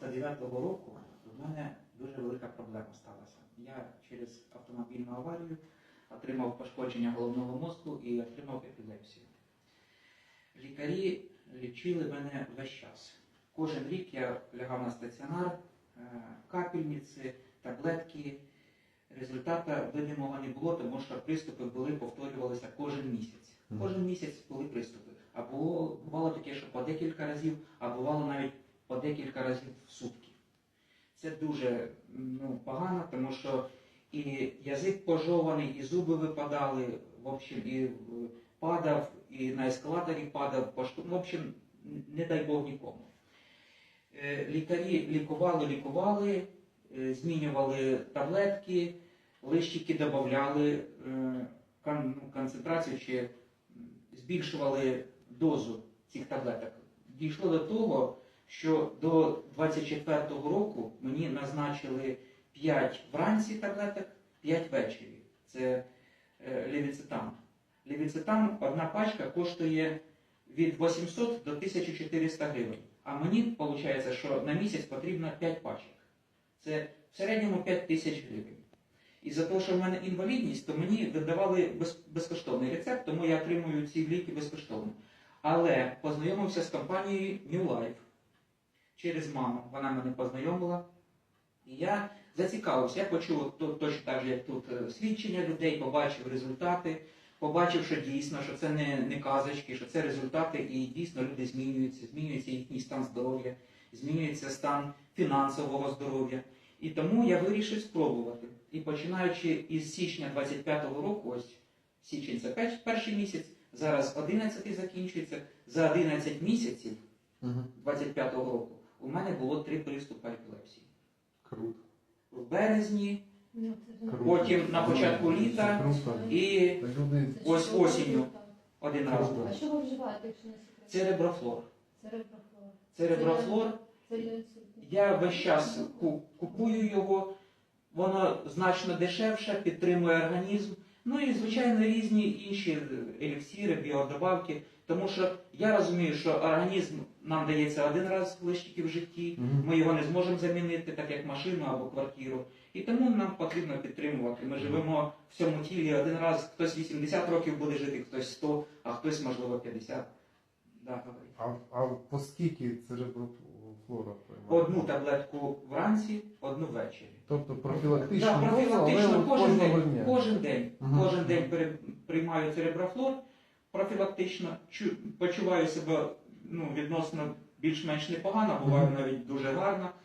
99-го року в мене дуже велика проблема сталася. Я через автомобільну аварію отримав пошкодження головного мозку і отримав епілепсію. Лікарі лічили мене весь час. Кожен рік я лягав на стаціонар, е, капельниці, таблетки. Результата видимого не було, тому що приступи були, повторювалися кожен місяць. Кожен місяць були приступи. А було, бувало таке, що по декілька разів, а бувало навіть по декілька разів в сутки. Це дуже ну, погано, тому що і язик пожований, і зуби випадали, в общем, і е, падав, і на ескалаторі падав, в общем, не дай Бог нікому. Е, Лікарі лікували, лікували, е, змінювали таблетки, лищики додавали ну, концентрацію чи збільшували дозу цих таблеток. Дійшло до того, що до 24-го року мені назначили 5 вранці таблеток, 5 ввечері. Це левіцетам. Левіцетам одна пачка коштує від 800 до 1400 гривень. А мені виходить, що на місяць потрібно 5 пачок. Це в середньому 5 тисяч гривень. І за те, що в мене інвалідність, то мені видавали безкоштовний рецепт, тому я отримую ці ліки безкоштовно. Але познайомився з компанією New Life через маму. Вона мене познайомила. І я зацікавився. Я почув точно так же, як тут е, свідчення людей, побачив результати, побачив, що дійсно, що це не, не казочки, що це результати, і дійсно люди змінюються, змінюється їхній стан здоров'я, змінюється стан фінансового здоров'я. І тому я вирішив спробувати. І починаючи із січня 25-го року, ось січень це перший місяць, зараз 11 закінчується, за 11 місяців Угу. 25-го року у мене було три приступи епілепсії. Круто. В березні Ну, Круто. Потім на початку літа Круто. і люди Ось осінню. один раз. Круто. А що ви вживаєте, якщо не секрет? Цереброфлор. Цереброфлор. Цереброфлор. Я весь час купую його, воно значно дешевше, підтримує організм. Ну і, звичайно, різні інші еліксири, біодобавки. Тому що я розумію, що організм нам дається один раз лише тільки в житті. Ми його не зможемо замінити, так як машину або квартиру. І тому нам потрібно підтримувати. Ми живемо в цьому тілі один раз. Хтось 80 років буде жити, хтось 100, а хтось, можливо, 50. Да. А, а по скільки цереброфлора приймає? Одну таблетку вранці, одну ввечері. Тобто профілактично, Да, профілактично але кожен кожного день, дня. кожен день, Мгм. кожен день приймаю цереброфлор, профілактично чу- почуваю себе ну, відносно більш-менш непогано, буває Мгм. навіть дуже гарно.